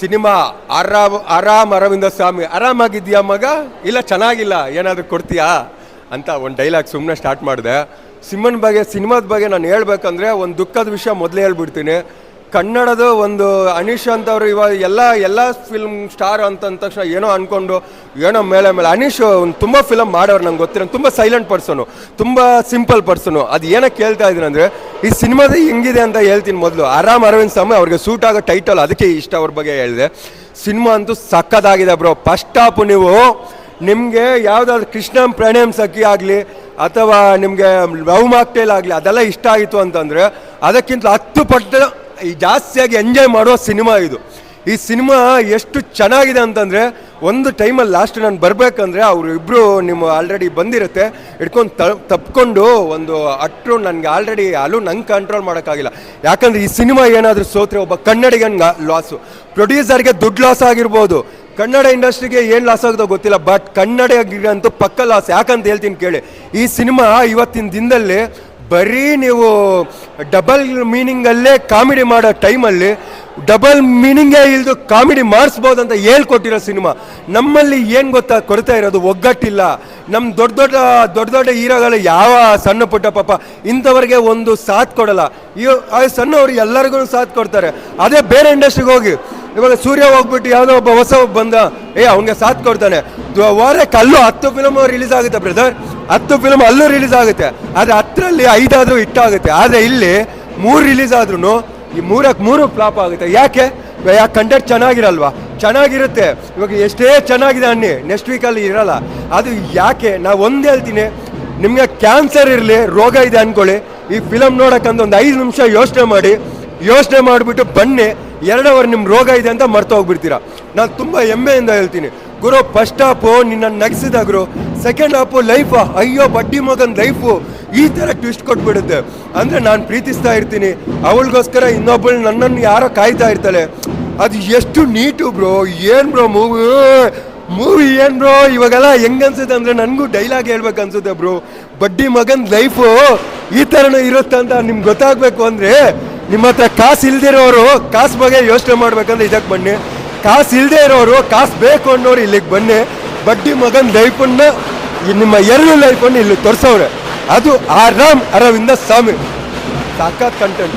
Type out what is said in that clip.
Cinema ಆರಾಮ್ ಆರಾಮ್ ಅರವಿಂದ ಸ್ವಾಮಿ ಆರಾಮಾಗಿದ್ಯಾ ಮಗ? ಇಲ್ಲ, ಚೆನ್ನಾಗಿಲ್ಲ, ಏನಾದರೂ ಕೊಡ್ತೀಯಾ? ಅಂತ ಒಂದು ಡೈಲಾಗ್ ಸುಮ್ಮನೆ ಸ್ಟಾರ್ಟ್ ಮಾಡಿದೆ. ಸಿನಿಮನ್ ಬಗ್ಗೆ, ಸಿನಿಮಾದ ಬಗ್ಗೆ ನಾನು ಹೇಳ್ಬೇಕಂದ್ರೆ ಒಂದು ದುಃಖದ ವಿಷಯ ಮೊದಲೇ ಹೇಳ್ಬಿಡ್ತೀನಿ. ಕನ್ನಡದ ಒಂದು ಅನೀಶ್ ಅಂತವ್ರು ಇವಾಗ ಎಲ್ಲ ಎಲ್ಲ ಫಿಲ್ಮ್ ಸ್ಟಾರ್ ಅಂತ ಅಂದ ತಕ್ಷಣ ಏನೋ ಅನ್ಕೊಂಡು, ಏನೋ ಮೇಲೆ ಮೇಲೆ. ಅನೀಶ್ ಒಂದು ತುಂಬ ಫಿಲಮ್ ಮಾಡೋರು ನಂಗೆ ಗೊತ್ತಿರೋ ತುಂಬ ಸೈಲೆಂಟ್ ಪರ್ಸನು ತುಂಬ ಸಿಂಪಲ್ ಪರ್ಸನು ಅದು ಏನಕ್ಕೆ ಕೇಳ್ತಾ ಇದ್ದೀನಿ ಅಂದರೆ, ಈ ಸಿನಿಮಾದ ಹೆಂಗಿದೆ ಅಂತ ಹೇಳ್ತೀನಿ ಮೊದಲು. ಆರಾಮ್ ಅರವಿಂದ್ ಸ್ವಾಮಿ ಅವ್ರಿಗೆ ಸೂಟ್ ಆಗೋ ಟೈಟಲ್ ಅದಕ್ಕೆ ಇಷ್ಟ ಅವ್ರ ಬಗ್ಗೆ ಹೇಳಿದೆ. ಸಿನಿಮಾ ಅಂತೂ ಸಕ್ಕದಾಗಿದೆ ಬ್ರೋ. ಫಸ್ಟ್ ಹಾಪು ನೀವು ನಿಮಗೆ ಯಾವುದಾದ್ರು ಕೃಷ್ಣಂ ಪ್ರಣಯಂ ಸಖಿ ಆಗಲಿ, ಅಥವಾ ನಿಮಗೆ ಲವ್ ಮಾಕ್ಟೇಲ್ ಆಗಲಿ, ಅದೆಲ್ಲ ಇಷ್ಟ ಆಯಿತು ಅಂತಂದರೆ ಅದಕ್ಕಿಂತ ಹತ್ತು ಪಟ್ಟು ಈ ಜಾಸ್ತಿಯಾಗಿ ಎಂಜಾಯ್ ಮಾಡೋ ಸಿನಿಮಾ ಇದು. ಈ ಸಿನಿಮಾ ಎಷ್ಟು ಚೆನ್ನಾಗಿದೆ ಅಂತಂದರೆ, ಒಂದು ಟೈಮಲ್ಲಿ ಲಾಸ್ಟ್ ನಾನು ಬರಬೇಕಂದ್ರೆ ಅವರು ಇಬ್ಬರು ನಿಮ್ಮ ಆಲ್ರೆಡಿ ಬಂದಿರುತ್ತೆ, ಹಿಡ್ಕೊಂಡು ತ, ತಪ್ಕೊಂಡು ಒಂದು ಅಟ್ರು ನನಗೆ ಆಲ್ರೆಡಿ ಅಲ್ಲೂ ನಂಗೆ ಕಂಟ್ರೋಲ್ ಮಾಡೋಕ್ಕಾಗಿಲ್ಲ. ಯಾಕಂದರೆ ಈ ಸಿನಿಮಾ ಏನಾದರೂ ಸೋತ್ರೆ ಒಬ್ಬ ಕನ್ನಡಿಗನ್ಗೆ ಲಾಸು ಪ್ರೊಡ್ಯೂಸರ್ಗೆ ದುಡ್ಡು ಲಾಸ್ ಆಗಿರ್ಬೋದು. ಕನ್ನಡ ಇಂಡಸ್ಟ್ರಿಗೆ ಏನು ಲಾಸ್ ಆಗುತ್ತೋ ಗೊತ್ತಿಲ್ಲ ಬಟ್ ಕನ್ನಡಿಗಂತೂ ಪಕ್ಕ ಲಾಸ್ ಯಾಕಂತ ಹೇಳ್ತೀನಿ ಕೇಳಿ. ಈ ಸಿನಿಮಾ ಇವತ್ತಿನ ದಿನದಲ್ಲಿ ಬರೀ ನೀವು ಡಬಲ್ ಮೀನಿಂಗಲ್ಲೇ ಕಾಮಿಡಿ ಮಾಡೋ ಟೈಮಲ್ಲಿ ಡಬಲ್ ಮೀನಿಂಗೇ ಇಲ್ದು ಕಾಮಿಡಿ ಮಾಡಿಸ್ಬೋದು ಅಂತ ಹೇಳ್ಕೊಟ್ಟಿರೋ ಸಿನಿಮಾ ನಮ್ಮಲ್ಲಿ ಏನು ಗೊತ್ತಾ ಕೊರತೆ ಇರೋದು? ಒಗ್ಗಟ್ಟಿಲ್ಲ. ನಮ್ಮ ದೊಡ್ಡ ದೊಡ್ಡ ದೊಡ್ಡ ದೊಡ್ಡ ಹೀರೋಗಳು ಯಾವ ಸಣ್ಣ ಪುಟ್ಟ ಪಾಪ ಇಂಥವ್ರಿಗೆ ಒಂದು ಸಾಥ್ ಕೊಡಲ್ಲ. ಈ ಸಣ್ಣವ್ರು ಎಲ್ಲರಿಗೂ ಸಾಥ್ ಕೊಡ್ತಾರೆ. ಅದೇ ಬೇರೆ ಇಂಡಸ್ಟ್ರಿಗೆ ಹೋಗಿ ಇವಾಗ ಸೂರ್ಯ ಹೋಗ್ಬಿಟ್ಟು ಯಾವುದೋ ಒಬ್ಬ ಹೊಸ ಬಂದ, ಏ, ಅವನಿಗೆ ಸಾಥ್ ಕೊಡ್ತಾನೆ. ವಾರ ವಾರಕ್ಕೆ ಅಲ್ಲೂ ಹತ್ತು ಫಿಲಮ್ ರಿಲೀಸ್ ಆಗುತ್ತೆ ಬ್ರದರ್ ಹತ್ತು ಫಿಲಮ್ ಅಲ್ಲೂ ರಿಲೀಸ್ ಆಗುತ್ತೆ. ಆದರೆ ಹತ್ತರಲ್ಲಿ ಐದಾದರೂ ಹಿಟ್ಟಾಗುತ್ತೆ ಆದರೆ ಇಲ್ಲಿ ಮೂರು ರಿಲೀಸ್ ಆದ್ರೂ ಈ ಮೂರಕ್ಕೆ ಮೂರು ಫ್ಲಾಪ್ ಆಗುತ್ತೆ. ಯಾಕೆ? ಯಾಕೆ ಕಂಟೆಂಟ್ ಚೆನ್ನಾಗಿರಲ್ವಾ? ಚೆನ್ನಾಗಿರುತ್ತೆ. ಇವಾಗ ಎಷ್ಟೇ ಚೆನ್ನಾಗಿದೆ ಅನ್ನಿ ನೆಕ್ಸ್ಟ್ ವೀಕಲ್ಲಿ ಇರಲ್ಲ. ಅದು ಯಾಕೆ? ನಾವು ಒಂದು ಹೇಳ್ತೀನಿ. ನಿಮಗೆ ಕ್ಯಾನ್ಸರ್ ಇರಲಿ, ರೋಗ ಇದೆ ಅಂದ್ಕೊಳ್ಳಿ ಈ ಫಿಲಮ್ ನೋಡೋಕ್ಕಂತ ಒಂದು ಐದು ನಿಮಿಷ ಯೋಚನೆ ಮಾಡಿ. ಯೋಚನೆ ಮಾಡಿಬಿಟ್ಟು ಬನ್ನಿ. ಎರಡು ಅವರ್ ನಿಮ್ಮ ರೋಗ ಇದೆ ಅಂತ ಮರ್ತು ಹೋಗ್ಬಿಡ್ತೀರಾ? ನಾನು ತುಂಬ ಹೆಮ್ಮೆಯಿಂದ ಹೇಳ್ತೀನಿ. ಗುರು ಫಸ್ಟ್ ಹಾಪು ನಿನ್ನ ನಗಿಸಿದ ಗುರು ಸೆಕೆಂಡ್ ಹಾಪು ಲೈಫ್ ಅಯ್ಯೋ, ಬಡ್ಡಿ ಮಗನ ಲೈಫು ಈ ಥರ ಟ್ವಿಸ್ಟ್ ಕೊಟ್ಬಿಡುತ್ತೆ. ಅಂದರೆ ನಾನು ಪ್ರೀತಿಸ್ತಾ ಇರ್ತೀನಿ. ಅವಳಿಗೋಸ್ಕರ ಇನ್ನೊಬ್ಬಳು ನನ್ನನ್ನು ಯಾರೋ ಕಾಯ್ತಾ ಇರ್ತಾಳೆ. ಅದು ಎಷ್ಟು ನೀಟು ಬ್ರೋ. ಏನು ಬ್ರೋ ಮೂವಿ? ಮೂವಿ ಏನು ಬ್ರೋ? ಇವಾಗೆಲ್ಲ ಹೆಂಗ್ ಅನ್ಸುತ್ತೆ ಅಂದರೆ ನನಗೂ ಡೈಲಾಗ್ ಹೇಳ್ಬೇಕು ಅನ್ಸುತ್ತೆ ಬ್ರೋ. ಬಡ್ಡಿ ಮಗನ ಲೈಫು ಈ ಥರನೇ ಇರುತ್ತೆ ಅಂತ ನಿಮ್ಗೆ ಗೊತ್ತಾಗಬೇಕು ಅಂದರೆ ನಿಮ್ಮ ಹತ್ರ ಕಾಸು ಇಲ್ದಿರೋರು ಕಾಸು ಬಗ್ಗೆ ಯೋಚನೆ ಮಾಡ್ಬೇಕಂದ್ರೆ ಇದಕ್ಕೆ ಬನ್ನಿ. ಕಾಸು ಇಲ್ಲದೆ ಇರೋರು ಕಾಸು ಬೇಕು ಅನ್ನೋರು ಇಲ್ಲಿಗೆ ಬನ್ನಿ. ಬಡ್ಡಿ ಮಗನ ಲೈಫನ್ನ ನಿಮ್ಮ ಎರಡು ಲೈಫನ್ನು ಇಲ್ಲಿ ತೋರಿಸವ್ರೆ. ಅದು ಆರಾಮ್ ಅರವಿಂದ ಸ್ವಾಮಿ. ಸಾಕಾತ್ ಕಂಟೆಂಟ್